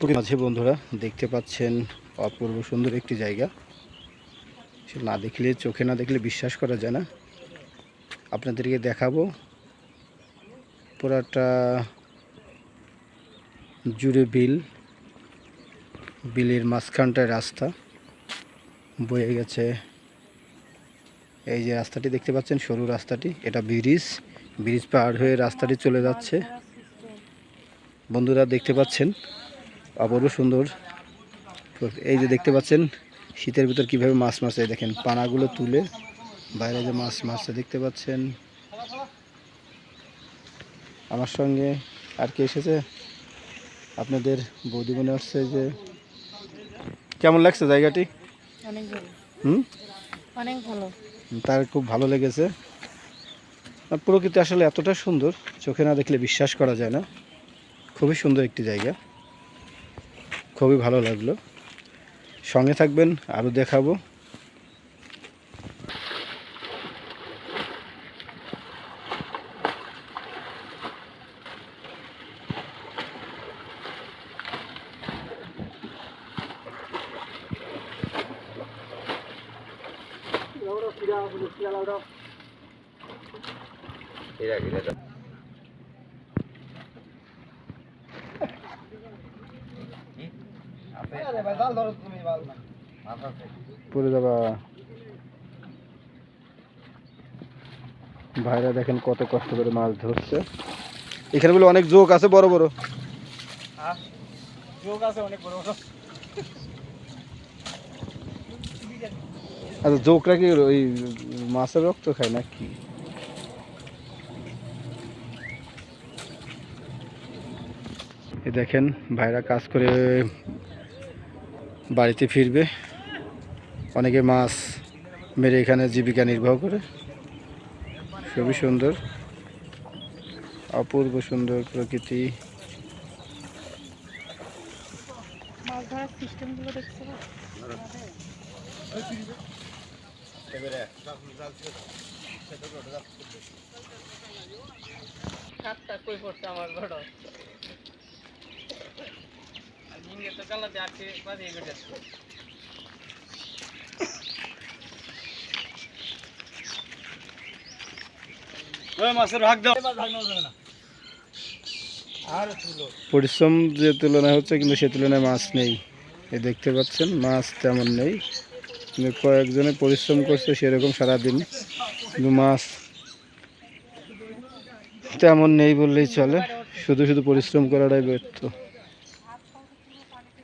মাঝে বন্ধুরা দেখতে পাচ্ছেন অপূর্ব সুন্দর একটি জায়গা। সে না দেখলে, চোখে না দেখলে বিশ্বাস করা যায় না। আপনাদেরকে দেখাবো পুরাটা জুড়ে বিল। বিলের মাঝখানটায় রাস্তা বয়ে গেছে। এই যে রাস্তাটি দেখতে পাচ্ছেন, সরু রাস্তাটি। এটা ব্রিজ। ব্রিজ পার হয়ে রাস্তাটি চলে যাচ্ছে। বন্ধুরা দেখতে পাচ্ছেন অপূর্ব সুন্দর। এই যে দেখতে পাচ্ছেন শীতের ভিতর কীভাবে মাছ মাছে দেখেন পানাগুলো তুলে বাইরে যে মাছ মাছটা দেখতে পাচ্ছেন। আমার সঙ্গে আর কি এসেছে? আপনাদের বৌদি মনে হচ্ছে যে কেমন লাগছে জায়গাটি? অনেক ভালো। হুম? অনেক ভালো। তার খুব ভালো লেগেছে। প্রকৃতি আসলে এতটা সুন্দর চোখে না দেখলে বিশ্বাস করা যায় না। খুবই সুন্দর একটি জায়গা। খুবই ভালো লাগল। সঙ্গে থাকবেন আরও দেখাবো। পড়ে যাবা। ভাইরা দেখেন কত কষ্ট করে মাছ ধরছে। এখানে বলে অনেক জোক আছে, বড় বড়। যোগ আছে অনেক বড় বড় আচ্ছা জোকরা কি ওই মাছের রক্ত খায় না কি দেখেন, ভাইরা কাজ করে বাড়িতে ফিরবে। অনেকে মাছ মেরে এখানে জীবিকা নির্বাহ করে। খুবই সুন্দর অপূর্ব সুন্দর প্রকৃতি। মাছ ধরার সিস্টেমগুলো দেখতে সাতটা কই পড়ছে আমার বড় আর নিয়ে তো কালাতে আছে বাজিয়ে গেছে ওই মাছের ভাগ দাও ভাগ নাও যাবে না। আর তুলো। পরিশ্রম যে তুলনায় হচ্ছে কিন্তু সে তুলনায় মাছ নেই। এ দেখতে পাচ্ছেন মাছ তেমন নেই। কিন্তু কয়েকজনে পরিশ্রম করছে সেরকম সারাদিন। কিন্তু মাছ তেমন নেই বললেই চলে। শুধু শুধু পরিশ্রম করাটাই ব্যর্থ। অনেকে